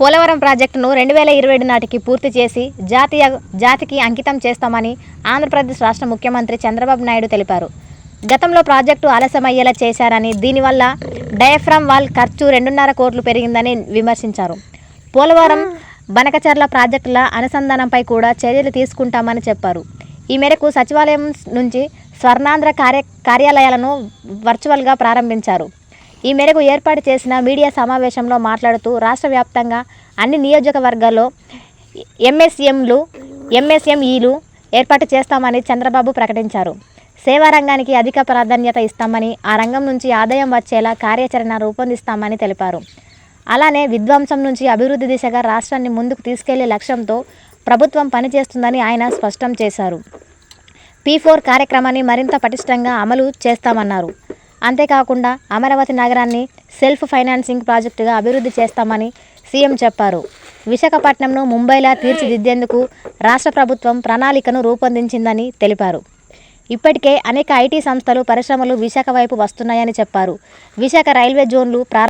పోలవరం ప్రాజెక్టును రెండు వేల ఇరవై ఏడు నాటికి పూర్తి చేసి జాతీయ జాతికి అంకితం చేస్తామని ఆంధ్రప్రదేశ్ రాష్ట్ర ముఖ్యమంత్రి చంద్రబాబు నాయుడు తెలిపారు. గతంలో ప్రాజెక్టు ఆలస్యమయ్యేలా చేశారని దీనివల్ల డయఫ్రామ్ వాల్ ఖర్చు రెండున్నర కోట్లు పెరిగిందని విమర్శించారు. పోలవరం బనకచర్ల ప్రాజెక్టుల అనుసంధానంపై కూడా చర్యలు తీసుకుంటామని చెప్పారు. ఈ మేరకు సచివాలయం నుంచి స్వర్ణాంధ్ర కార్య కార్యాలయాలను వర్చువల్గా ప్రారంభించారు. ఈ మేరకు ఏర్పాటు చేసిన మీడియా సమావేశంలో మాట్లాడుతూ రాష్ట్ర వ్యాప్తంగా అన్ని నియోజకవర్గాల్లో ఎంఎస్ఎంలు ఎంఎస్ఎంఈలు ఏర్పాటు చేస్తామని చంద్రబాబు ప్రకటించారు. సేవా రంగానికి అధిక ప్రాధాన్యత ఇస్తామని ఆ రంగం నుంచి ఆదాయం వచ్చేలా కార్యాచరణ రూపొందిస్తామని తెలిపారు. అలానే విధ్వంసం నుంచి అభివృద్ధి దిశగా రాష్ట్రాన్ని ముందుకు తీసుకెళ్ళే లక్ష్యంతో ప్రభుత్వం పనిచేస్తుందని ఆయన స్పష్టం చేశారు. పీ ఫోర్ కార్యక్రమాన్ని మరింత పటిష్టంగా అమలు చేస్తామన్నారు. అంతేకాకుండా అమరావతి నగరాన్ని సెల్ఫ్ ఫైనాన్సింగ్ ప్రాజెక్టుగా అభివృద్ధి చేస్తామని సీఎం చెప్పారు. విశాఖపట్నంను ముంబైలా తీర్చిదిద్దేందుకు రాష్ట్ర ప్రభుత్వం ప్రణాళికను రూపొందించిందని తెలిపారు. ఇప్పటికే అనేక ఐటీ సంస్థలు పరిశ్రమలు విశాఖ వైపు వస్తున్నాయని చెప్పారు. విశాఖ రైల్వే జోన్లు ప్రారంభ